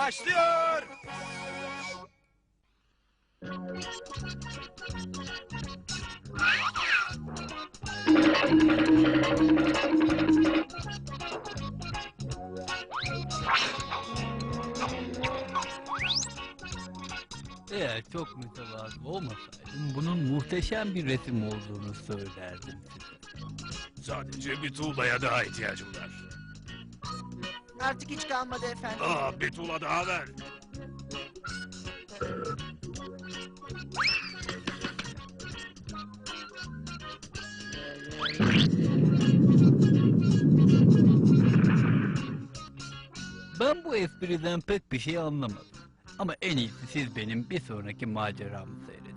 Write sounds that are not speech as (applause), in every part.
başlıyor. Eğer çok mütevazı olmasaydım bunun muhteşem bir resim olduğunu söylerdim size. Sadece bir tuğlaya daha ihtiyacım var. Artık hiç kalmadı efendim. Aa, bir tuğla daha ver. Ben bu espriden pek bir şey anlamadım. Ama en iyisi siz benim bir sonraki maceramı seyredin.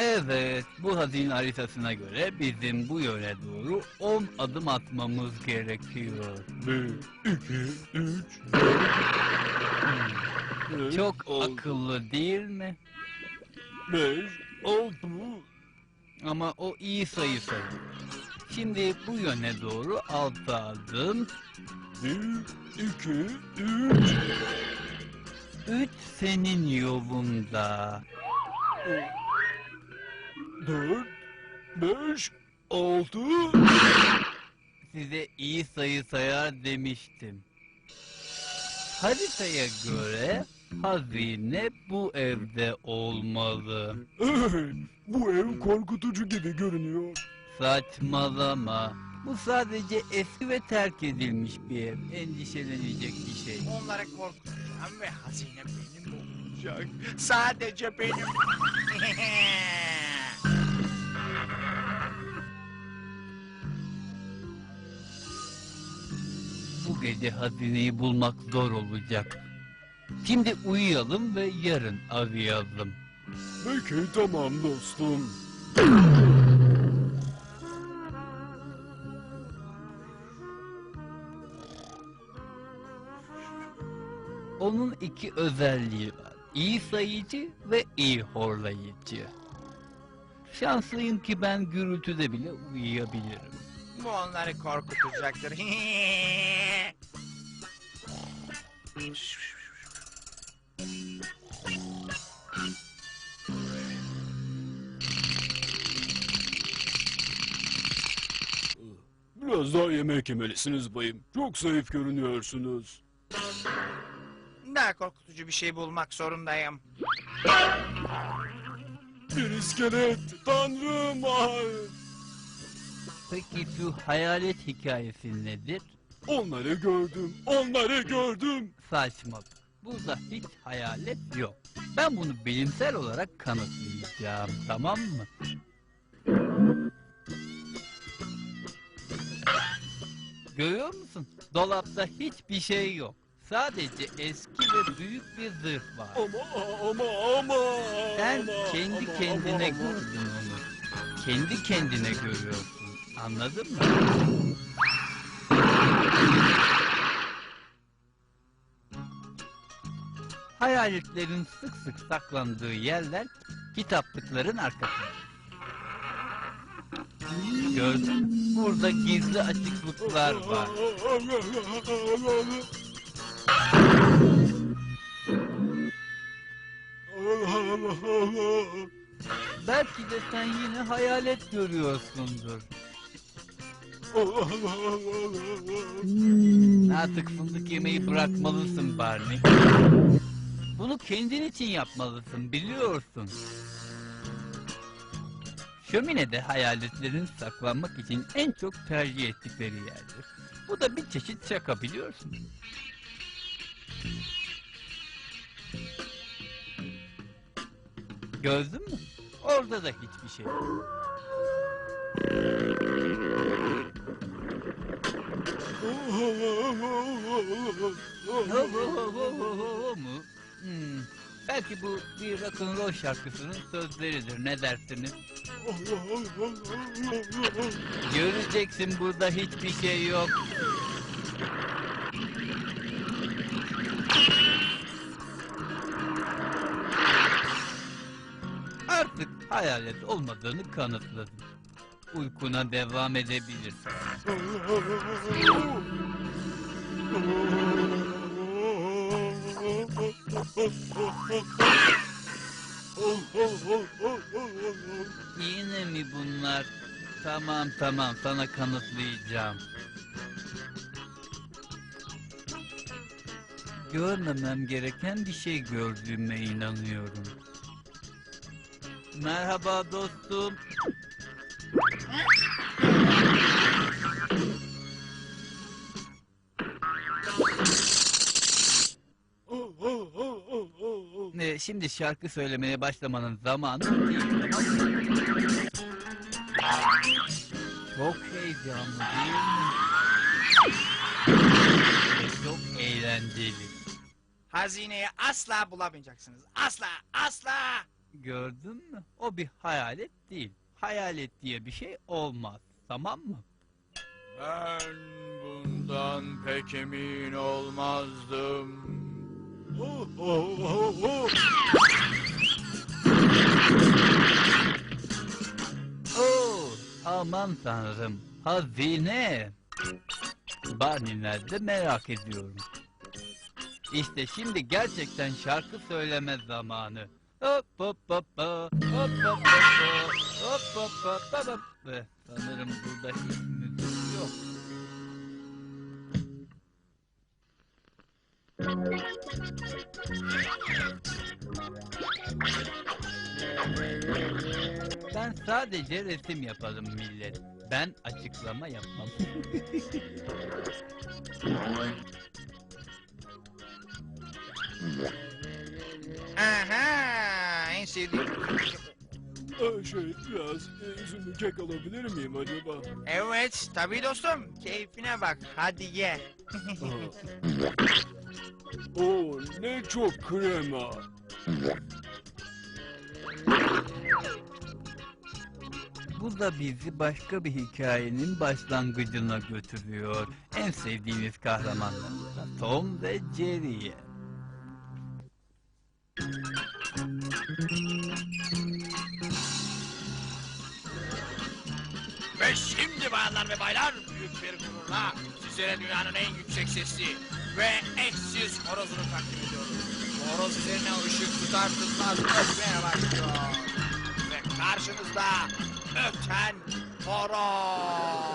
Evet, bu hazine haritasına göre bizim bu yöne doğru 10 adım atmamız gerekiyor. Bir, iki, üç, dört, Çok altı, akıllı değil mi? beş, altı, Ama o iyi sayı sayılır. Şimdi bu yöne doğru 6 adım, bir, iki, üç, 3 senin yolunda. Dört, beş, altı. Size iyi sayı sayar demiştim. Haritaya göre hazine bu evde olmalı. Evet, bu ev korkutucu gibi görünüyor. Saçmalama. Bu sadece eski ve terk edilmiş bir ev. Endişelenecek bir şey. Onları korkutacağım ve hazine benim olacak. Sadece benim. (laughs) Bu gece hazineyi bulmak zor olacak. Şimdi uyuyalım ve yarın arayalım. Peki tamam dostum. Onun iki özelliği var. İyi sayıcı ve iyi horlayıcı. Şanslıyım ki ben gürültüde bile uyuyabilirim. Bu onları korkutacaktır. (laughs) Biraz daha yemek yemelisiniz bayım. Çok zayıf görünüyorsunuz. Daha korkutucu bir şey bulmak zorundayım. Bir iskelet. Tanrım. ay! Peki şu hayalet hikayesi nedir? Onları gördüm. Onları gördüm. Saçmalık. Burada hiç hayalet yok. Ben bunu bilimsel olarak kanıtlayacağım, tamam mı? Görüyor musun? Dolapta hiçbir şey yok. Sadece eski ve büyük bir zırh var. Ama ama ama. Sen ama, kendi ama, kendine ama, gördün onu. Kendi kendine görüyorsun. Anladın mı? Hayaletlerin sık sık saklandığı yerler kitaplıkların arkasında. Gördün mü? Burada gizli açıklıklar var. Belki de sen yine hayalet görüyorsundur. Artık fındık yemeyi bırakmalısın Barney. Bunu kendin için yapmalısın biliyorsun. Şöminede hayaletlerin saklanmak için en çok tercih ettikleri yerdir. Bu da bir çeşit şaka biliyorsun. Gördün mü? Orada da hiçbir şey yok. Mu? Hmm, belki bu bir rock'n'roll şarkısının sözleridir. Ne dersiniz? Göreceksin burada hiçbir şey yok. Artık hayalet olmadığını kanıtladın. Uykuna devam edebilirsin. Yine mi bunlar? Tamam tamam sana kanıtlayacağım. Görmemem gereken bir şey gördüğüme inanıyorum. Merhaba dostum. Şimdi şarkı söylemeye başlamanın zamanı değil. Çok heyecanlı değil mi? Çok eğlenceli. Hazineyi asla bulamayacaksınız. Asla, asla. Gördün mü? O bir hayalet değil. Hayalet diye bir şey olmaz. Tamam mı? Ben bundan pek emin olmazdım. Oo, aman tanrım. Hazine. Barney nerede merak ediyorum. İşte şimdi gerçekten şarkı söyleme zamanı. Hop hop hop hop hop hop hop hop hop hop hop sanırım burada hiç Ben sadece resim yaparım millet. Ben açıklama yapmam. Aha, en sevdiğim. Ee, şey biraz e, üzümlü kek alabilir miyim acaba? Evet, tabii dostum. Keyfine bak. Hadi ye. (laughs) Oo ne çok krema. Bu da bizi başka bir hikayenin başlangıcına götürüyor. En sevdiğiniz kahramanlarımıza Tom ve Jerry'ye. Bayanlar ve baylar büyük bir gururla sizlere dünyanın en yüksek sesli ve eşsiz horozunu takdim ediyoruz. Bu Horoz üzerine ışık tutar tutmaz ötmeye başlıyor. Ve karşınızda öten horoz.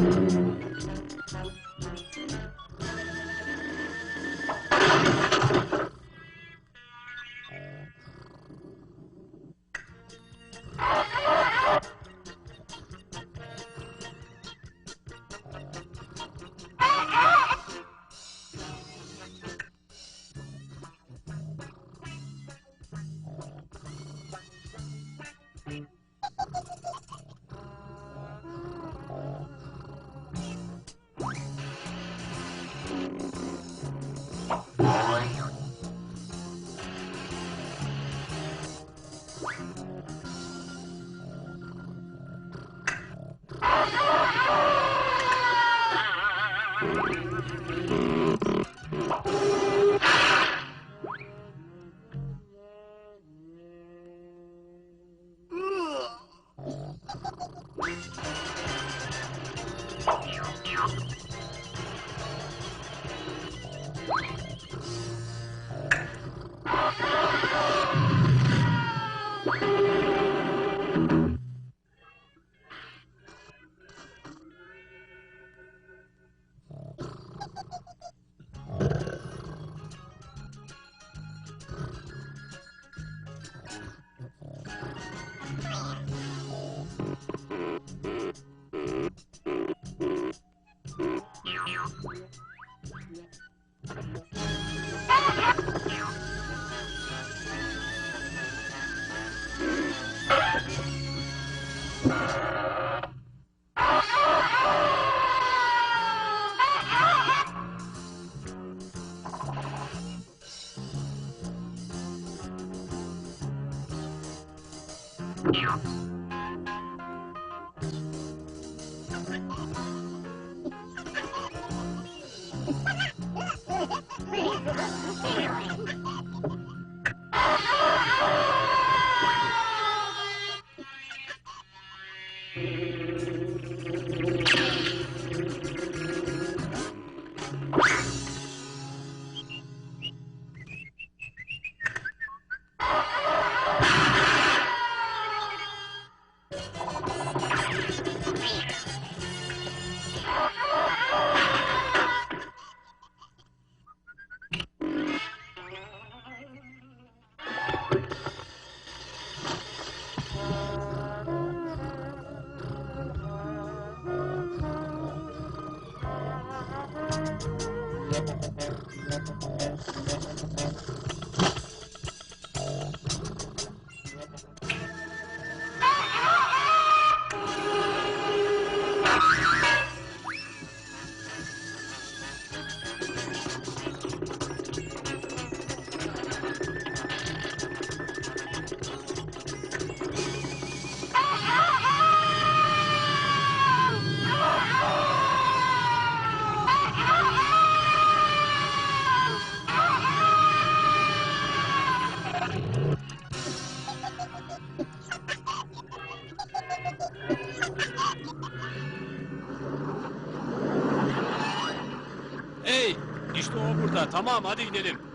Mm-hmm. feeling. İşte o burada. Tamam, hadi gidelim.